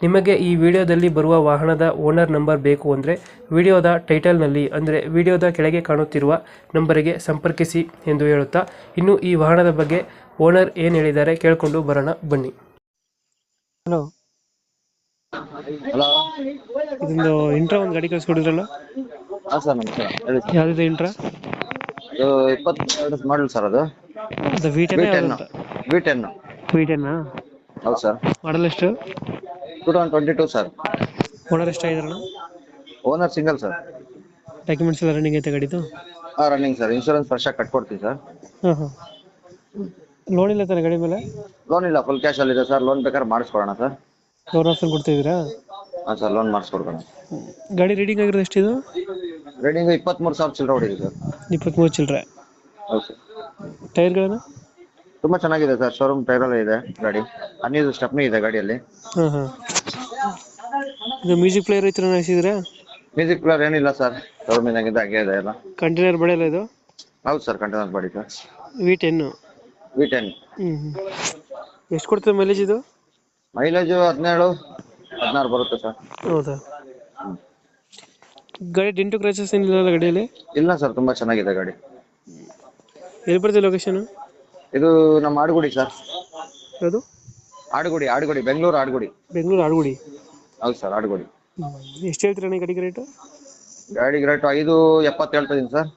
ನಿಮಗೆ ಈ ವಿಡಿಯೋದಲ್ಲಿ ಬರುವ ವಾಹನದ ಓನರ್ ನಂಬರ್ ಬೇಕು ಅಂದರೆ ವಿಡಿಯೋದ ಟೈಟಲ್ನಲ್ಲಿ ಅಂದರೆ ವಿಡಿಯೋದ ಕೆಳಗೆ ಕಾಣುತ್ತಿರುವ ನಂಬರಿಗೆ ಸಂಪರ್ಕಿಸಿ ಎಂದು ಹೇಳುತ್ತಾ ಇನ್ನು ಈ ವಾಹನದ ಬಗ್ಗೆ ಓನರ್ ಏನು ಹೇಳಿದ್ದಾರೆ ಕೇಳಿಕೊಂಡು ಬರೋಣ ಬನ್ನಿ. ಹಲೋ. ಹಲೋ. ಇದೊಂದು ಇಂಟ್ರಾ ಒಂದು ಗಾಡಿ ಕಳಿಸ್ಕೊಡಿದ್ರಲ್ಲ? ಹಾಂ ಸರ್ ನಮಸ್ಕಾರ. ಹೇಳಿ ಸರ್. ಯಾವುದಿದೆ ಇಂಟ್ರಾ? ಇದು ಇಪ್ಪತ್ತೆರಡು ಮಾಡಲ್ ಸರ್ ಅದು. ಅದು V V ten V ten V ಟೆನ್ನಾ ಹೌದು ಸರ್. ಮಾಡಲ್ ಎಷ್ಟು? Two thousand twenty two sir owner ಎಷ್ಟಾಗಿದ್ರಣ owner single sir documents ಎಲ್ಲ ರನ್ನಿಂಗ್ ಐತೆ ಗಾಡಿದು? ಆ ರನ್ನಿಂಗ್ ಸರ್ ಇನ್ಶೂರೆನ್ಸ್ ಫ್ರೆಶ್ ಆಗಿ ಕಟ್ಕೊಡ್ತೀವಿ ಸರ್ ಹಾಂ ಹಾಂ. ಲೋನ್ ಇಲ್ಲ ತಾನೆ ಗಾಡಿ ಮೇಲೆ? ಲೋನ್ ಇಲ್ಲ. ಫುಲ್ ಕ್ಯಾಶ್ ಅಲ್ಲಿ ಇದೆ ಸರ್ ಲೋನ್ ಬೇಕಾದ್ರೆ ಮಾಡಿಸ್ಕೊಡೋಣ ಸರ್ ಲೋನ್ ಆಪ್ಷನ್ ಕೊಡ್ತಿದ್ದೀರಾ? ಹಾಂ ಸರ್ ಲೋನ್ ಮಾಡಿಸ್ಕೊಡ್ಕೊಣ ಗಾಡಿ ರೀಡಿಂಗ್ ಆಗಿರೋದು ಎಷ್ಟು ಇದು ರೀಡಿಂಗ್ ಇಪ್ಪತ್ತ್ಮೂರು ಸಾವಿರ ಚಿಲ್ಲರೆ ಹೊಡಿದೆ ಸರ್ ಇಪ್ಪತ್ತ್ಮೂರು ಚಿಲ್ಲರೆ. ಹೌದು ಸರ್ ಟೈರ್ಗಳನ್ನು ತುಂಬ ಚೆನ್ನಾಗಿದೆ ಸರ್. ಶೋರೂಮ್ ಟೈರಲ್ಲೇ ಇದೆ ಗಾಡಿ. ಅನ್ಯೂಸ್ ಸ್ಟೆಪ್ನಿ ಇದೆ ಗಾಡಿಯಲ್ಲಿ. ಹಾಂ ಹಾಂ ಇದು ಮ್ಯೂಸಿಕ್ ಪ್ಲೇಯರ್ ಐತ್ರ ಹಾಕ್ಸಿದ್ರೆ ಮ್ಯೂಸಿಕ್ ಪ್ಲೇಯರ್ ಏನಿಲ್ಲ ಸರ್. ಶೋರೂಮ್ ಇದಾಗಿದೆ ಹಾಗೆ ಇದೆ ಎಲ್ಲ. ಕಂಟೈನರ್ ಬಡಿಯಲ್ಲ ಇದು? ಹೌದು sir container body sir. V ten V ten ಹ್ಞೂ ಎಷ್ಟು ಕೊಡ್ತದೆ ಮೈಲೇಜ್ ಇದು? ಮೈಲೇಜ್ ಹದಿನೇಳು ಹದಿನಾರು ಬರುತ್ತೆ ಸರ್. ಹೌದಾ? ಗಾಡಿ ಡಿಂಟು ಕ್ರಾಚಸ್ ಏನಿಲ್ಲ ಗಾಡಿಯಲ್ಲಿ? ಇಲ್ಲ ಸರ್ ತುಂಬಾ ಚೆನ್ನಾಗಿದೆ ಗಾಡಿ. ಎಲ್ಲಿ ಬರ್ತದೆ ಲೊಕೇಶನ್ ಇದು ನಮ್ಮ ಆಡುಗುಡಿ ಸರ್. ಯಾವುದು? ಆಡುಗುಡಿ ಆಡುಗುಡಿ ಬೆಂಗಳೂರು ಆಡುಗುಡಿ. ಬೆಂಗಳೂರು ಆಡುಗುಡಿ. ಹೌದು ಸರ್ ಆಡುಗುಡಿ. ಎಷ್ಟು ಹೇಳ್ತೀರಾ ಈ ಗಾಡಿಗೆ ರೇಟು? ಗಾಡಿಗೆ ರೇಟ್ ಐದು ಎಪ್ಪತ್ತು ಹೇಳ್ತಾ ಸರ್.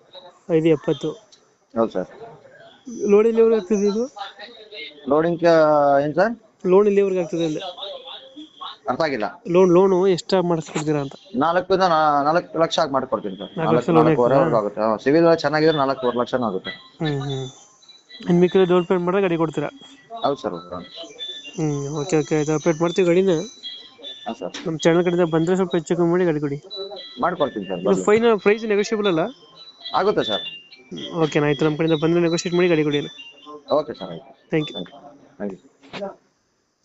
ಐದು ಎಪ್ಪತ್ತು. ಹೌದು ಸರ್. ಲೋನ್ ಎಲ್ಲಿವರೆಗೆ ಆಗ್ತದೆ ಇದು? ಲೋಡಿಂಗ್ ಏನು ಸರ್? ಲೋನ್ ಎಲ್ಲಿವರೆಗೆ ಆಗ್ತದೆ ಅಂದೆ ಅರ್ಥ ಆಗಿಲ್ಲ. ಲೋನ್ ಲೋನು ಎಷ್ಟು ಮಾಡಿಸ್ಕೊಡ್ತೀರಾ ಅಂತ? ನಾಲ್ಕರಿಂದ ನಾಲ್ಕು ಲಕ್ಷ ಆಗಿ ಮಾಡ್ಕೊಡ್ತೀನಿ ಸರ್. ನಾಲ್ಕು ಲಕ್ಷ ಆಗುತ್ತೆ. ಸಿವಿಲ್ ಚೆನ್ನಾಗಿದ್ರೆ ನಾಲ್ಕೂವರೆ ಲಕ್ಷನೂ ಆಗುತ್ತೆ. ಹ್ಞೂ ಹ್ಞೂ ಇನ್ನು ಮಿಕ್ಕಿದ ಡೌನ್ ಪೇಮೆಂಟ್ ಮಾಡಿದ್ರೆ ಗಾಡಿ ಕೊಡ್ತೀರಾ? ಹೌದು ಸರ್ ಹ್ಞೂ ಓಕೆ ಓಕೆ ಆಯ್ತು ಅಪ್ಡೇಟ್ ಮಾಡ್ತೀವಿ ಗಾಡಿನ. ಹಾಂ ಸರ್. ನಮ್ಮ ಚಾನಲ್ ಕಡೆಯಿಂದ ಬಂದರೆ ಸ್ವಲ್ಪ ಹೆಚ್ಚು ಕಮ್ಮಿ ಮಾಡಿ ಗಾಡಿ ಕೊಡಿ. ಮಾಡ್ಕೊಡ್ತೀನಿ ಸರ್ ಇದು ಫೈನಲ್ ಪ್ರೈಸ್ ನೆಗೋಷಿಯಬಲ್ ಅಲ್ಲ? ಆಗುತ್ತೆ ಸರ್. ಓಕೆ ಆಯ್ತು. ನಮ್ಮ ಕಡೆಯಿಂದ ಬಂದರೆ ನೆಗೋಷಿಯೇಟ್ ಮಾಡಿ ಗಾಡಿ ಕೊಡಿ ಓಕೆ ಸರ್ ಆಯ್ತು. Thank you thank you